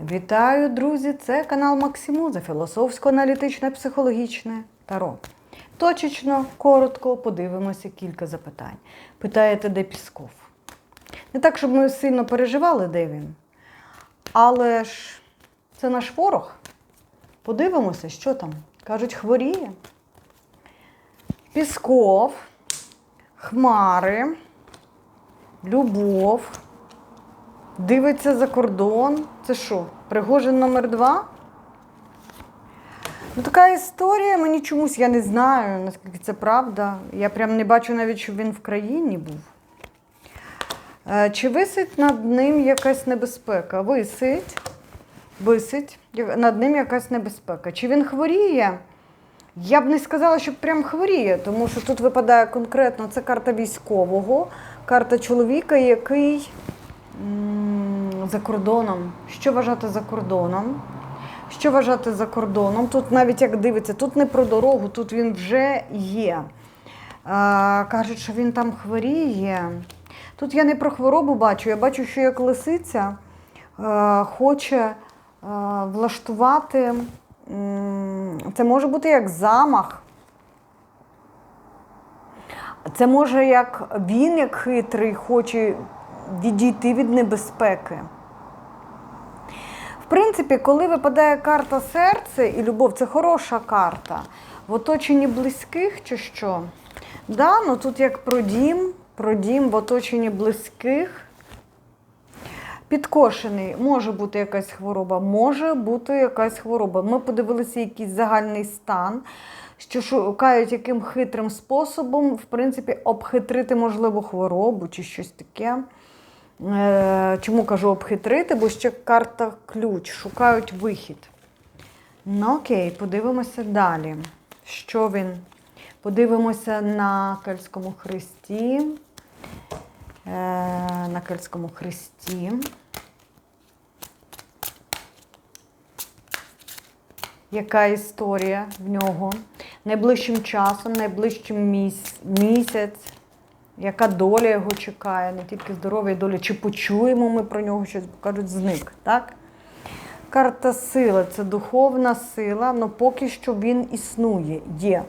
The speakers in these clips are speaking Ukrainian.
Вітаю, друзі! Це канал Максимуза, філософсько-аналітичне психологічне таро. Точечно, коротко подивимося кілька запитань. Питаєте, де Пісков? Не так, щоб ми сильно переживали, де він. Але ж це наш ворог. Подивимося, що там. Кажуть, хворіє. Пісков, хмари, любов. Дивиться за кордон. Це що? Пригожин номер два? Ну, така історія, мені чомусь, я не знаю, наскільки це правда. Я прям не бачу навіть, щоб він в країні був. Е, Чи висить над ним якась небезпека? Висить. Висить. Над ним якась небезпека. Чи він хворіє? Я б не сказала, що прям хворіє, тому що тут випадає конкретно це карта військового, карта чоловіка, який за кордоном. Що вважати за кордоном? Що вважати за кордоном? Тут навіть як дивиться, тут не про дорогу, тут він вже є. А, кажуть, що він там хворіє. Тут я не про хворобу бачу, я бачу, що як лисиця е, хоче е, влаштувати. Це може бути як замах. Це може як він, як хитрий, хоче відійти від небезпеки. В принципі, коли випадає карта серце і любов, це хороша карта. В оточенні близьких чи що? Да, ну тут як про дім, про дім в оточенні близьких. Підкошений, може бути якась хвороба, може бути якась хвороба. Ми подивилися якийсь загальний стан, що шукають яким хитрим способом, в принципі, обхитрити можливо хворобу чи щось таке. Е, Чому кажу обхитрити? Бо ще карта ключ, шукають вихід. Ну окей, подивимося далі. Що він? Подивимося на Кельтському хресті. Е, на Кельтському хресті. Яка історія в нього? Найближчим часом, найближчим місяць. Яка доля його чекає, не тільки здоров'я і доля. Чи почуємо ми про нього щось, бо кажуть, зник, так? Карта сила це духовна сила, але поки що він існує, є.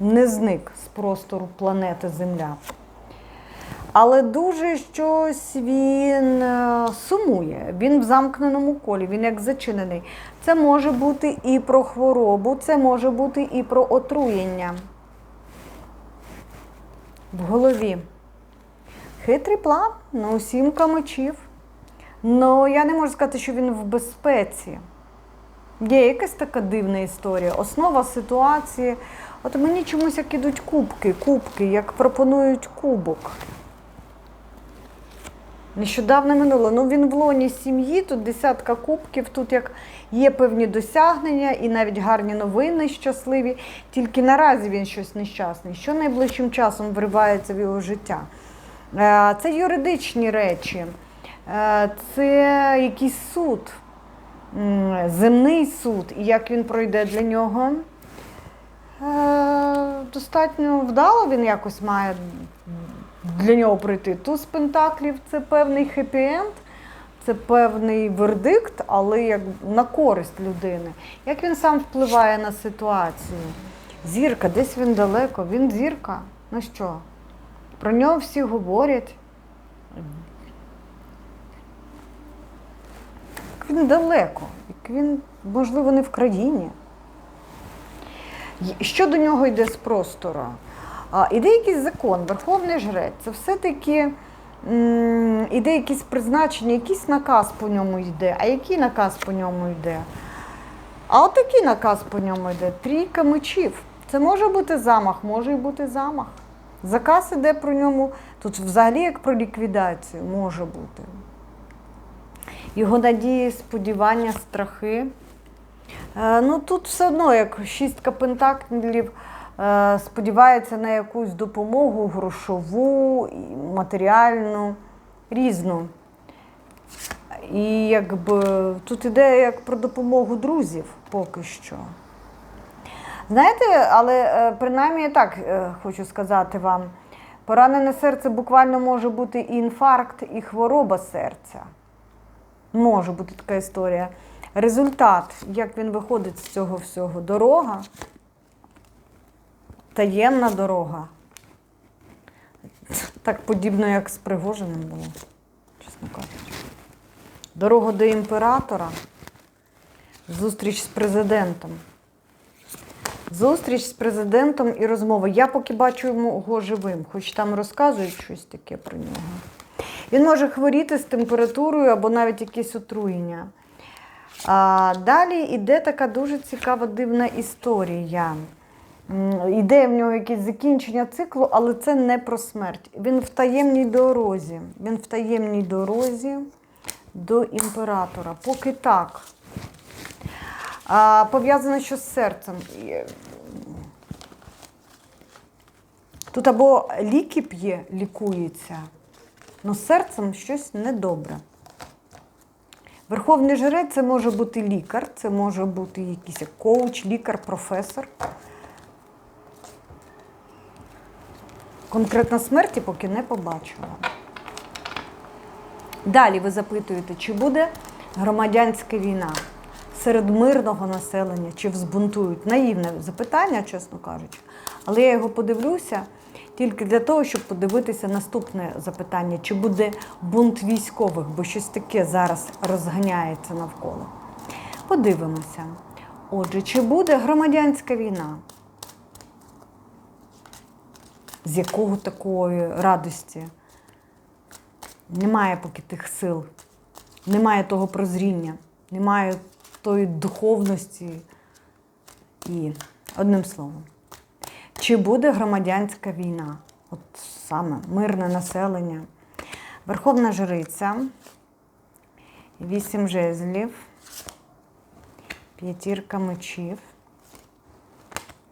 Не зник з простору планети Земля. Але дуже щось він е, сумує, він в замкненому колі, він як зачинений. Це може бути і про хворобу, це може бути і про отруєння в голові. Хитрий план, ну сімка мечів. Ну, я не можу сказати, що він в безпеці. Є якась така дивна історія. Основа ситуації. От мені чомусь як ідуть кубки, кубки, як пропонують кубок. Нещодавно минуло. Ну він в лоні сім'ї, тут десятка кубків, тут як є певні досягнення і навіть гарні новини щасливі. Тільки наразі він щось нещасний. Що найближчим часом вривається в його життя? Е, Це юридичні речі, Е, це якийсь суд, земний суд, і як він пройде для нього. Е, Достатньо вдало він якось має для нього пройти. Туз пентаклів це певний хеппі-енд, це певний вердикт, але як на користь людини. Як він сам впливає на ситуацію? Зірка, десь він далеко, він зірка. Ну що? Про нього всі говорять. Він далеко, як він, можливо, не в країні. Що до нього йде з простору? А, Іде якийсь закон, верховний жрець, це все-таки іде якесь призначення, якийсь наказ по ньому йде. А який наказ по ньому йде? А от такий наказ по ньому йде. Трійка мечів. Це може бути замах, може і бути замах. Заказ іде про ньому. Тут взагалі як про ліквідацію може бути. Його надії, сподівання, страхи. Е, Ну тут все одно, як шістка пентаклів, сподівається на якусь допомогу грошову, матеріальну, різну. І якби тут іде як про допомогу друзів поки що. Знаєте, але е, принаймні я так е, хочу сказати вам: поранене серце буквально може бути і інфаркт, і хвороба серця. Може бути така історія. Результат, як він виходить з цього всього, дорога, таємна дорога. Так подібно, як з Пригожиним було, чесно кажучи. Дорога до імператора, зустріч з президентом. Зустріч з президентом і розмова. Я поки бачу його живим, хоч там розказують щось таке про нього. Він може хворіти з температурою або навіть якесь отруєння. А, далі йде така дуже цікава дивна історія. М, Іде в нього якесь закінчення циклу, але це не про смерть. Він в таємній дорозі. Він в таємній дорозі до імператора. Поки так. А, пов'язане що з серцем. Тут або ліки п'є, лікується, але серцем щось недобре. Верховний жрець це може бути лікар, це може бути якийсь коуч, лікар, професор. Конкретно смерті поки не побачила. Далі ви запитуєте, чи буде громадянська війна серед мирного населення, чи взбунтують? Наївне запитання, чесно кажучи. Але я його подивлюся тільки для того, щоб подивитися наступне запитання: чи буде бунт військових, бо щось таке зараз розганяється навколо. Подивимося. Отже, чи буде громадянська війна? З якого такої радості? Немає поки тих сил, немає того прозріння, немає тої духовності і одним словом. Чи буде громадянська війна? От саме мирне населення. Верховна Жриця, вісім жезлів, п'ятірка мечів,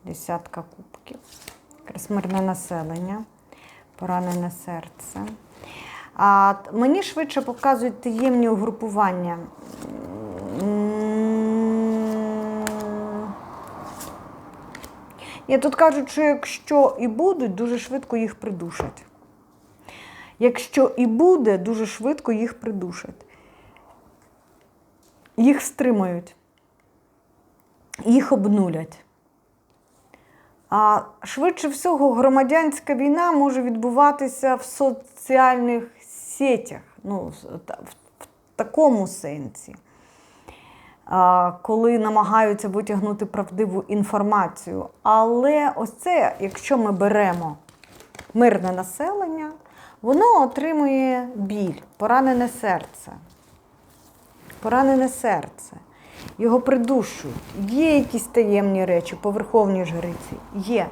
десятка кубків, якраз мирне населення, поранене серце. А мені швидше показують таємні угрупування. Ні, тут кажуть, що якщо і будуть, дуже швидко їх придушать. Якщо і буде, дуже швидко їх придушать. Їх стримають, їх обнулять. А швидше всього, громадянська війна може відбуватися в соціальних сетях, ну, в такому сенсі коли намагаються витягнути правдиву інформацію. Але ось це, якщо ми беремо мирне населення, воно отримує біль, поранене серце. Поранене серце. Його придушують. Є якісь таємні речі по верховній жриці? Є.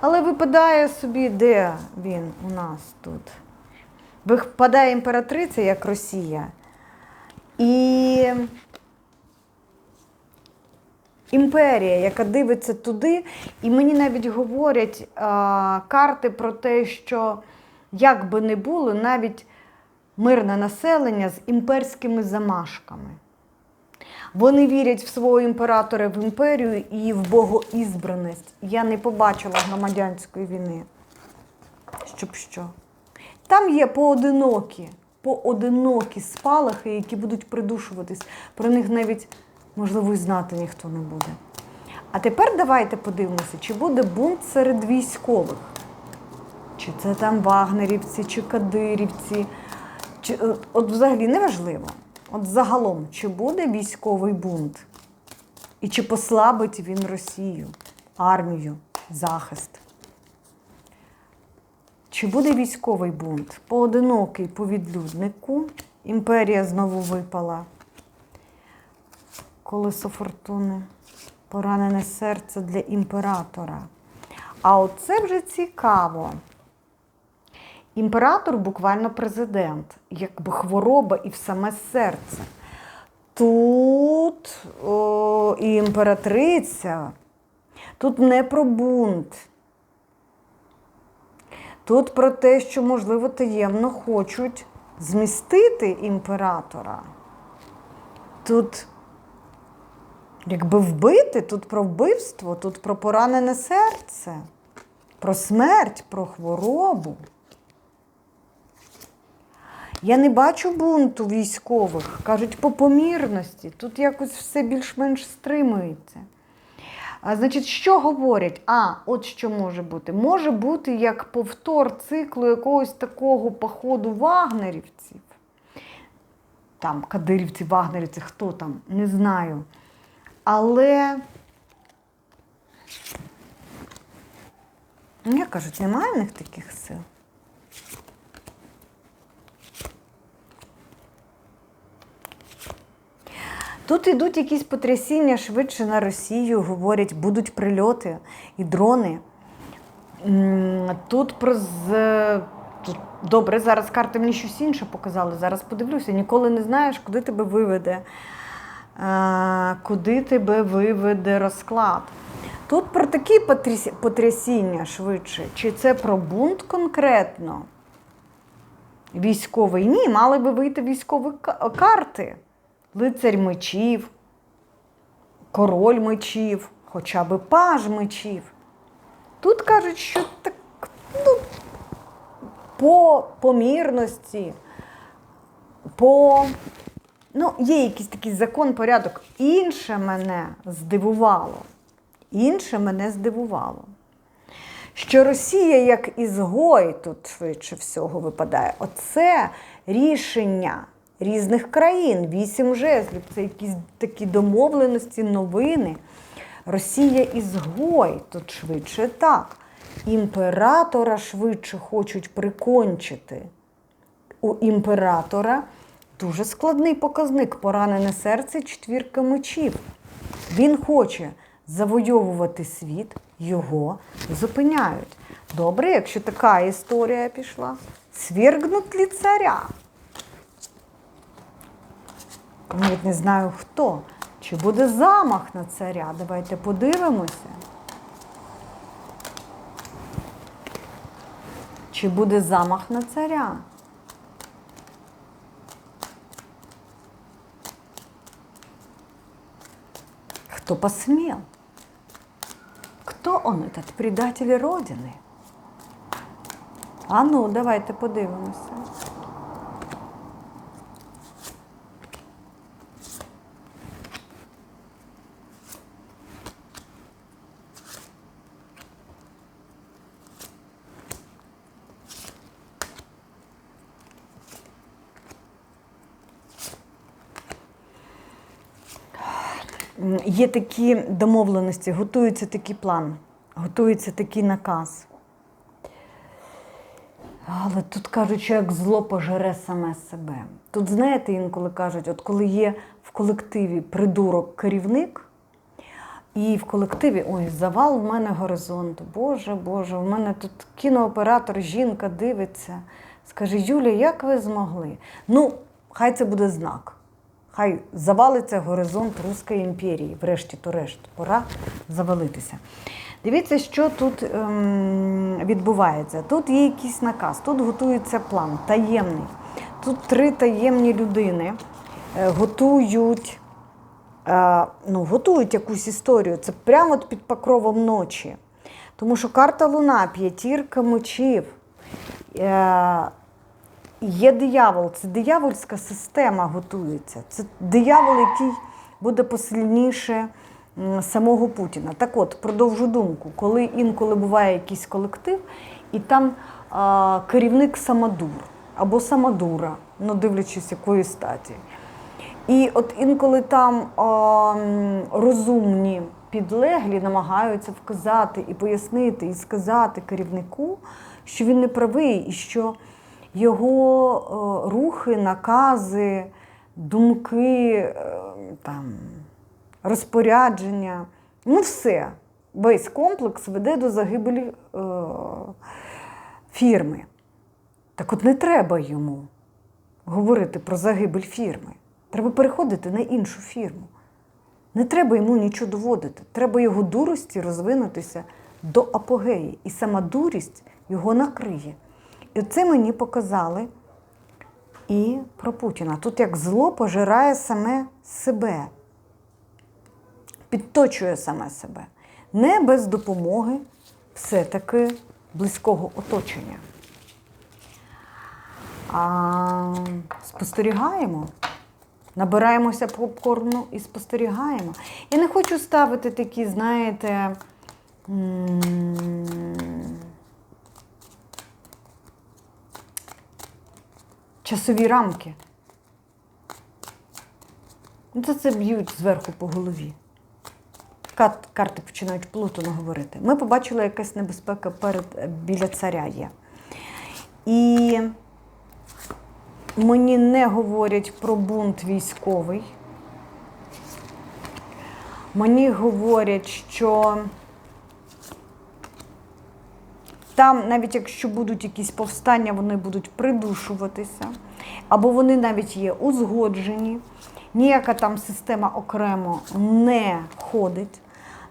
Але випадає собі, де він у нас тут? Випадає імператриця, як Росія. І імперія, яка дивиться туди, і мені навіть говорять а, карти про те, що як би не було, навіть мирне населення з імперськими замашками. Вони вірять в свого імператора в імперію і в богоізбраність. Я не побачила громадянської війни. Щоб що? Там є поодинокі, поодинокі спалахи, які будуть придушуватись. Про них навіть, можливо, і знати ніхто не буде. А тепер давайте подивимося, чи буде бунт серед військових. Чи це там вагнерівці, чи кадирівці, чи, е, от взагалі неважливо. От загалом, чи буде військовий бунт? І чи послабить він Росію, армію, захист? Чи буде військовий бунт? Поодинокий по відлюднику. Імперія знову випала. Колесо фортуни. Поранене серце для імператора. А оце вже цікаво. Імператор буквально президент, якби хвороба і в саме серце. Тут о, і імператриця, тут не про бунт. Тут про те, що, можливо, таємно хочуть змістити імператора. Тут, якби вбити, тут про вбивство, тут про поранене серце, про смерть, про хворобу. Я не бачу бунту військових. Кажуть, по помірності. Тут якось все більш-менш стримується. А, значить, що говорять? А, от що може бути. Може бути як повтор циклу якогось такого походу вагнерівців. Там кадирівці, вагнерівці, хто там, не знаю. Але, ну, як кажуть, немає в них таких сил. Тут йдуть якісь потрясіння швидше на Росію, говорять, будуть прильоти і дрони. Тут про добре, зараз карти мені щось інше показали. Зараз подивлюся. Ніколи не знаєш, куди тебе виведе, е, куди тебе виведе розклад. Тут про такі потрясіння швидше. Чи це про бунт конкретно? Військовий? Ні, мали би вийти військові карти. Лицарь мечів, король мечів, хоча би паж мечів. Тут кажуть, що так ну, по помірності, по. Ну, є якийсь такий закон, порядок. Інше мене здивувало. Інше мене здивувало. Що Росія як ізгой тут швидше всього випадає. Оце рішення різних країн, вісім жезлів, це якісь такі домовленості, новини. Росія ізгой, тут швидше так. Імператора швидше хочуть прикончити. У імператора дуже складний показник поранене серце четвірка мечів. Він хоче завойовувати світ, його зупиняють. Добре, якщо така історія пішла. Свергнуть лі царя. Навіть не знаю хто. Чи буде замах на царя? Давайте подивимося. Чи буде замах на царя? Кто посмел? Кто он, этот предатель Родины? А ну, давайте подивимося. Є такі домовленості, готується такий план, готується такий наказ. Але тут кажуть, що як зло пожере саме себе. Тут, знаєте, інколи кажуть, от коли є в колективі придурок керівник, і в колективі ой, завал в мене горизонту. Боже, Боже, в мене тут кінооператор, жінка дивиться. Скаже, Юля, як ви змогли? Ну, хай це буде знак. Хай завалиться горизонт Руської імперії, врешті то решт, пора завалитися. Дивіться, що тут ем, відбувається. Тут є якийсь наказ, тут готується план таємний. Тут три таємні людини е, готують, е, ну, готують якусь історію. Це прямо під покровом ночі. Тому що карта Луна, п'ятірка мечів. Е, Є диявол, це диявольська система готується. Це диявол, який буде посильніше самого Путіна. Так от, продовжу думку, коли інколи буває якийсь колектив, і там а, керівник самодур або самодура, ну дивлячись, якої статі. І от інколи там а, розумні підлеглі намагаються вказати і пояснити, і сказати керівнику, що він не правий, і що його е, рухи, накази, думки, е, там, розпорядження, ну все, весь комплекс веде до загибелі е, фірми. Так от не треба йому говорити про загибель фірми. Треба переходити на іншу фірму. Не треба йому нічого доводити. Треба його дурості розвинутися до апогеї. І сама дурість його накриє. І це мені показали і про Путіна. Тут як зло пожирає саме себе, підточує саме себе. Не без допомоги все-таки близького оточення. а спостерігаємо. Набираємося попкорну і спостерігаємо. Я не хочу ставити такі, знаєте, часові рамки. Ну, Це це б'ють зверху по голові. Карти починають плутано говорити. Ми побачили, якась небезпека перед, біля царя є. І мені не говорять про бунт військовий. Мені говорять, що там, навіть якщо будуть якісь повстання, вони будуть придушуватися, або вони навіть є узгоджені. Ніяка там система окремо не ходить.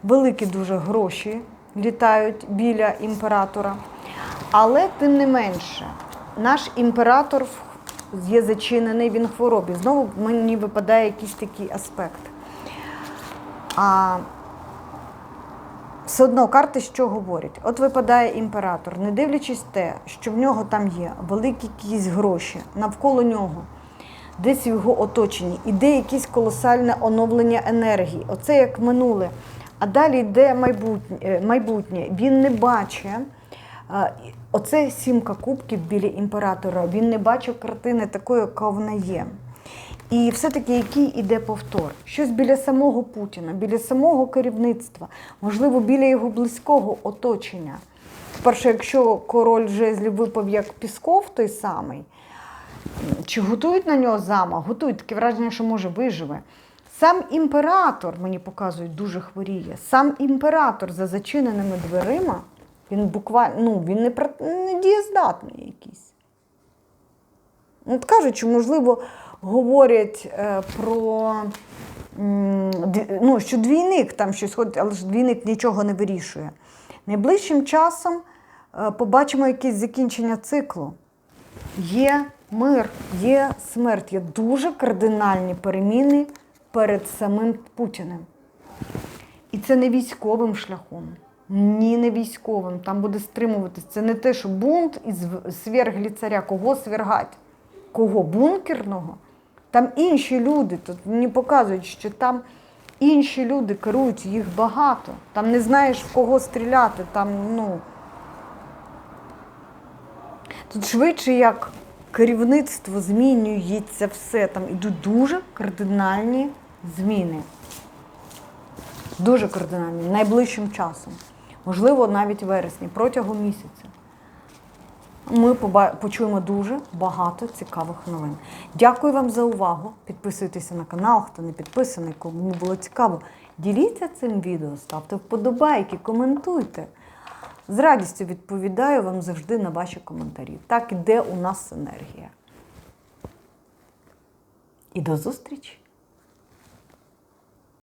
Великі дуже гроші літають біля імператора. Але тим не менше, наш імператор є зачинений, він в хворобі. Знову мені випадає якийсь такий аспект. А все одно карти що говорять? От випадає імператор, не дивлячись те, що в нього там є великі якісь гроші, навколо нього, десь в його оточенні, іде якесь колосальне оновлення енергії. Оце як минуле. А далі йде майбутнє. е, майбутнє. Він не бачить. Оце сімка кубків біля імператора. Він не бачив картини такої, яка вона є. І все-таки який іде повтор? Щось біля самого Путіна, біля самого керівництва, можливо, біля його близького оточення. Перше, якщо король жезлів випав як Пісков той самий, чи готують на нього замах? Готують таке враження, що може виживе. Сам імператор, мені показують, дуже хворіє. Сам імператор за зачиненими дверима, він буквально ну, він не, не дієздатний якийсь. От кажуть, що, можливо, говорять е, про ну, що двійник там щось ходить, але ж двійник нічого не вирішує. Найближчим часом е, побачимо якесь закінчення циклу. Є мир, є смерть, є дуже кардинальні переміни перед самим Путіним. І це не військовим шляхом. Ні, не військовим. Там буде стримуватись. Це не те, що бунт із сверглі царя. Кого свергать? Кого? Бункерного? Там інші люди. Тут мені показують, що там інші люди керують, їх багато. Там не знаєш, в кого стріляти. Там, ну, Тут швидше як керівництво змінюється все. Там ідуть дуже кардинальні зміни. Дуже кардинальні, найближчим часом. Можливо, навіть вересні, протягом місяця. Ми почуємо дуже багато цікавих новин. Дякую вам за увагу. Підписуйтеся на канал, хто не підписаний, кому було цікаво. Діліться цим відео, ставте вподобайки, коментуйте. З радістю відповідаю вам завжди на ваші коментарі. Так іде у нас енергія. І до зустрічі!